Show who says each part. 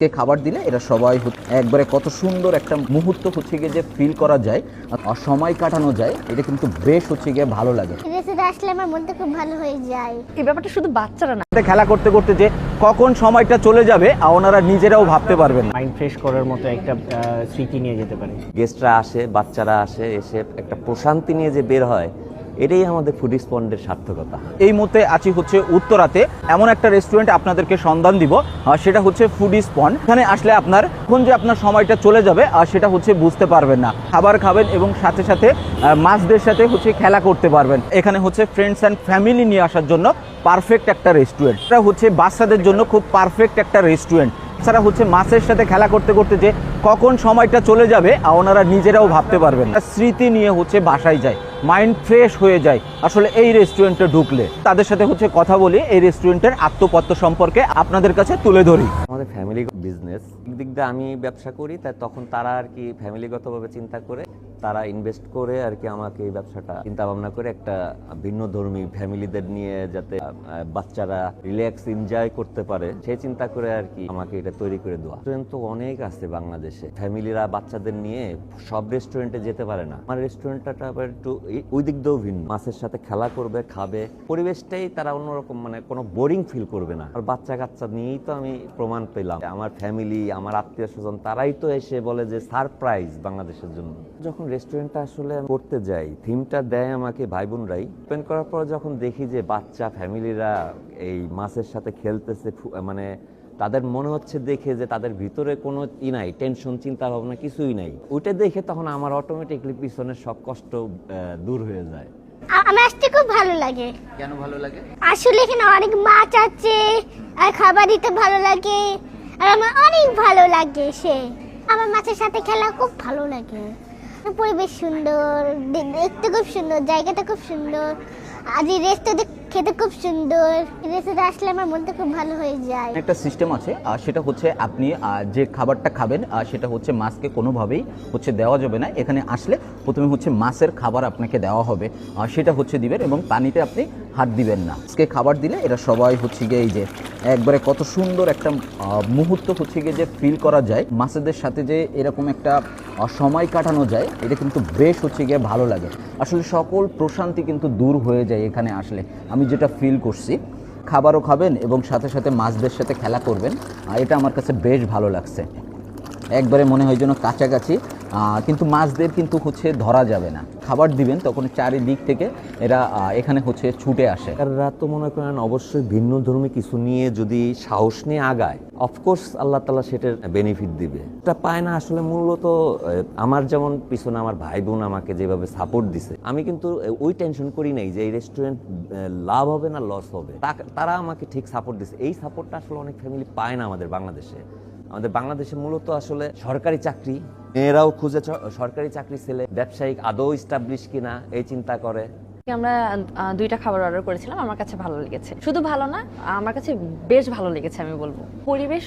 Speaker 1: কে খাবার দিলে এরা সবাই একবারে কত সুন্দর একটা মুহূর্ত হচ্ছে গিয়ে যে ফিল করা যায় আর সময় কাটানো যায় এটা কিন্তু বেশ হচ্ছে গিয়ে ভালো লাগে।
Speaker 2: আসলে আমার মনটা খুব ভালো হয়ে যায়।
Speaker 3: এই ব্যাপারটা শুধু বাচ্চারা না।
Speaker 1: খেলা করতে করতে যে কখন সময়টা চলে যাবে আর ওনারা নিজেরাও ভাবতে পারবেন
Speaker 4: মাইন্ড ফ্রেশ করার মতো একটা স্মৃতি নিয়ে যেতে পারে।
Speaker 5: গেস্টরা আসে বাচ্চারা আসে এসে একটা প্রশান্তি নিয়ে যে বের হয় এটাই আমাদের ফুড স্পন্ডের সার্থকতা।
Speaker 1: এই মুহূর্তে আছি হচ্ছে উত্তরাতে। এমন একটা রেস্টুরেন্ট আপনাদেরকে সন্ধান দিব সেটা হচ্ছে ফুড স্পন এখানে আসলে আপনার কোন যে আপনার সময়টা চলে যাবে আর সেটা হচ্ছে বুঝতে পারবেন না। খাবার খাবেন এবং সাথে সাথে মাছদের সাথে হচ্ছে খেলা করতে পারবেন। এখানে হচ্ছে ফ্রেন্ডস অ্যান্ড ফ্যামিলি নিয়ে আসার জন্য পারফেক্ট একটা রেস্টুরেন্ট এটা হচ্ছে বাচ্চাদের জন্য খুব পারফেক্ট একটা রেস্টুরেন্ট তাছাড়া হচ্ছে মাছের সাথে খেলা করতে করতে যে কখন সময়টা চলে যাবে ওনারা নিজেরাও ভাবতে পারবেন। স্মৃতি নিয়ে হচ্ছে বাসায় যায়। মাইন্ড ফ্রেশ হয়ে যায়। আসলে এই রেস্টুরেন্টে ঢুকলে। তাদের সাথে হচ্ছে কথা বলি, এই রেস্টুরেন্টের আত্মপত্য সম্পর্কে আপনাদের কাছে তুলে ধরি।
Speaker 5: আমাদের ফ্যামিলি বিজনেস দিক দিয়ে আমি ব্যবসা করি তাই তখন তারা আর কি ফ্যামিলিগতভাবে চিন্তা করে তারা ইনভেস্ট করে আর কি আমাকে এই ব্যবসাটা চিন্তা ভাবনা করে একটা ভিন্ন ধর্মী ফ্যামিলিদের নিয়ে যাতে বাচ্চারা রিল্যাক্স এনজয় করতে পারে সেই চিন্তা করে আর কি আমাকে এটা তৈরি করে দেওয়া। রেস্টুরেন্ট তো অনেক আছে বাংলাদেশে। ফ্যামিলিরা বাচ্চাদের নিয়ে সব রেস্টুরেন্টে যেতে পারে না। আমার রেস্টুরেন্টটা আবার একটু ওই দিক দিয়েও ভিন্ন। মাছের সাথে খেলা করবে, খাবে। পরিবেশটাই তারা অন্যরকম মানে কোনো বোরিং ফিল করবে না। আর বাচ্চা কাচ্চা নিয়েই তো আমি প্রমাণ পেলাম। আমার ফ্যামিলি আমার আত্মীয় স্বজন তারাই তো এসে বলে যে সারপ্রাইজ বাংলাদেশের জন্য। যখন রেস্টুরেন্টটা আসলে আমি করতে যাই থিমটা দেয় আমাকে ভাই বোনরাই ওপেন করার পর যখন দেখি যে বাচ্চা ফ্যামিলিরা এই মাছের সাথে খেলতেছে মানে তাদের মনে হচ্ছে দেখে যে তাদের ভিতরে কোনো ই নাই টেনশন চিন্তা ভাবনা কিছুই নাই। ওইটা দেখে তখন আমার অটোমেটিকলি পিছনের সব কষ্ট দূর হয়ে যায়।
Speaker 2: আমার আসতে খুব ভালো লাগে।
Speaker 1: কেন ভালো লাগে?
Speaker 2: আসলে এখানে অনেক মাছ আছে আর খাবার দিতে ভালো লাগে আর আমার অনেক ভালো লাগে সে। আমার মাছের সাথে খেলা খুব ভালো লাগে। পরিবেশ সুন্দর দেখতে খুব সুন্দর, জায়গাটা খুব সুন্দর। আজ এই রেস্টুরেন্টে খেতে খুব সুন্দর। রেস্টুরেন্টে আসলে আমার মনটা খুব ভালো হয়ে যায়।
Speaker 1: একটা সিস্টেম আছে আর সেটা হচ্ছে আপনি যে খাবারটা খাবেন আর সেটা হচ্ছে মাছকে কোনোভাবেই হচ্ছে দেওয়া যাবে না। এখানে আসলে প্রথমে হচ্ছে মাছের খাবার আপনাকে দেওয়া হবে। আর সেটা হচ্ছে দিবেন এবং পানিতে আপনি হাত দিবেন না। আজকে খাবার দিলে এরা সবাই হচ্ছে গিয়ে এই যে একবারে কত সুন্দর একটা মুহূর্ত হচ্ছে গিয়ে যে ফিল করা যায়। মাছেদের সাথে যে এরকম একটা সময় কাটানো যায়, এটা কিন্তু বেশ হচ্ছে গিয়ে ভালো লাগে। আসলে সকল প্রশান্তি কিন্তু দূর হয়ে যায় এখানে আসলে। আমি যেটা ফিল করছি, খাবারও খাবেন এবং সাথে সাথে মাছদের সাথে খেলা করবেন এটা আমার কাছে বেশ ভালো লাগছে। একবারে মনে হয় যেন কাছাকাছি কিন্তু মাছদের কিন্তু হচ্ছে ধরা যাবে না। খাবার দিবেন, তখন চারিদিক থেকে এরা এখানে হচ্ছে ছুটে আসে।
Speaker 5: ডাক্তাররা তো মনে করেন অবশ্যই ভিন্ন ধর্মী কিছু নিয়ে যদি সাহস নিয়ে আগায় অফকোর্স আল্লাহ তালা সেটার বেনিফিট দিবে। এটা পায় না আসলে মূলত আমার যেমন পিছনে আমার ভাই বোন আমাকে যেভাবে সাপোর্ট দিছে, আমি কিন্তু ওই টেনশন করি নাই যে এই রেস্টুরেন্ট লাভ হবে না লস হবে। তারা আমাকে ঠিক সাপোর্ট দিছে। এই সাপোর্টটা আসলে অনেক ফ্যামিলি পায় না আমাদের বাংলাদেশে। আমাদের বাংলাদেশে মূলত আসলে সরকারি চাকরি মেয়েরাও খুঁজে সরকারি চাকরি ছেলে, ব্যবসায়িক আদৌ ইস্টাবলিশ কিনা, এই চিন্তা করে।
Speaker 3: আমরা দুইটা খাবার অর্ডার করেছিলাম, আমার কাছে ভালো লেগেছে। শুধু ভালো না, আমার কাছে বেশ ভালো লেগেছে আমি বলব। পরিবেশ